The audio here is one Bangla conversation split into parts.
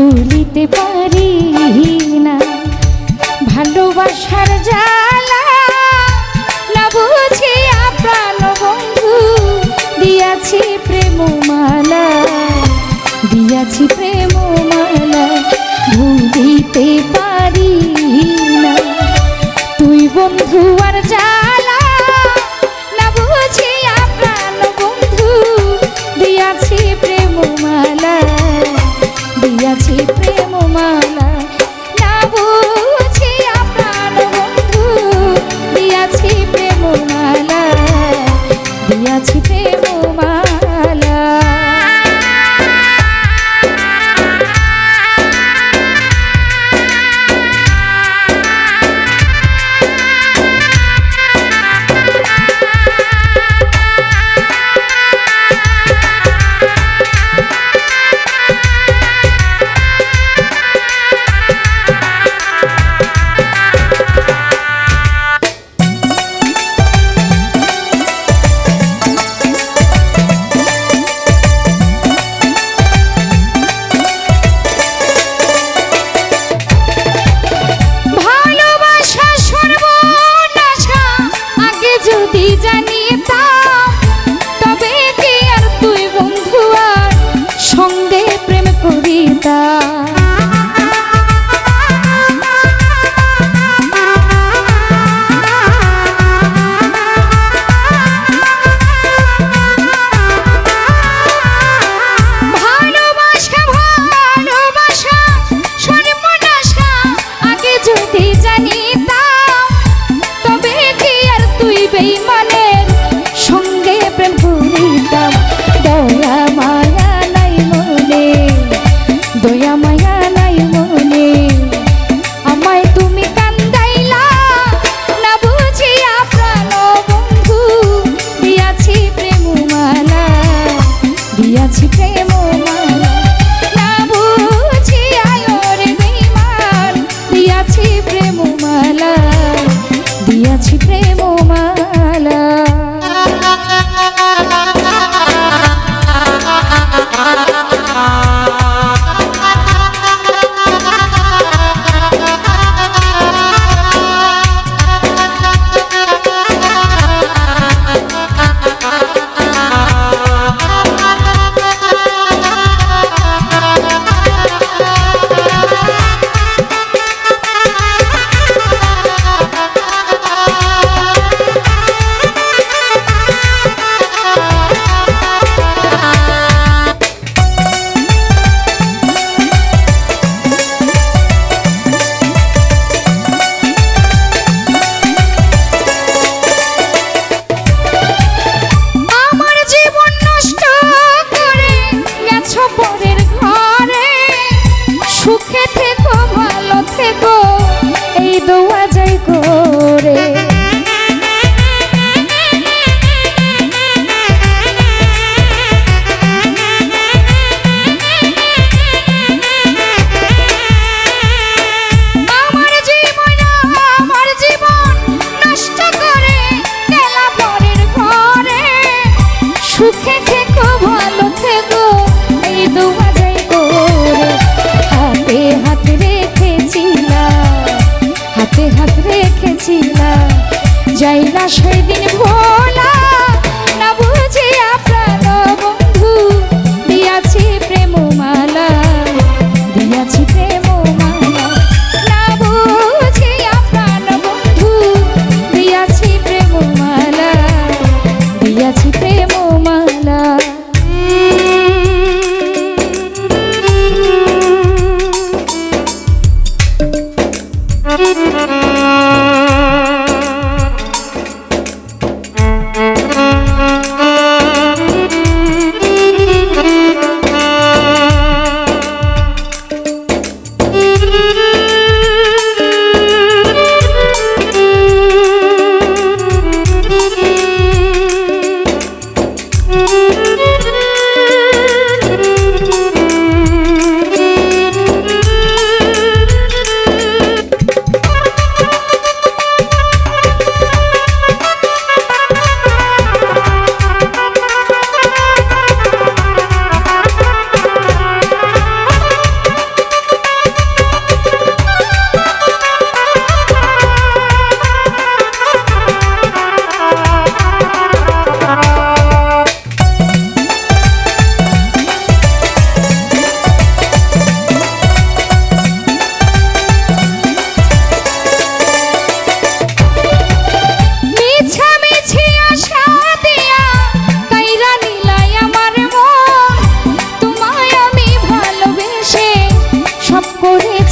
ভুলিতে পারি না। ভালোবাসার জ্বালা না বুঝিয়া প্রাণ বন্ধু, দিয়াছি প্রেম মালা দিয়াছি প্রেম মালা ভুলিতে পারি না। তুই বন্ধু দিয়াছি প্রেমমালা। যাই হাতে হাত রেখেছিলাম হাতে হাত রেখেছিলাম। সেদিন ভোলা না বুঝিয়া প্রাণ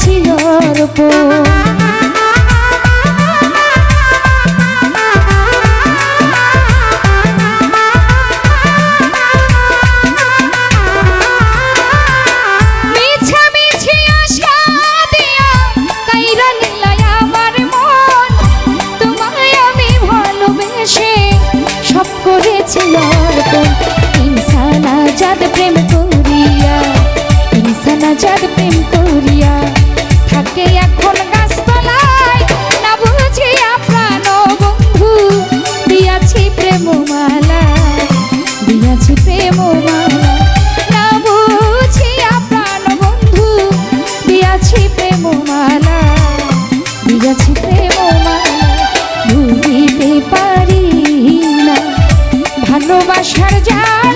ছিল অর্পণ ভালোবাসার জ্বালা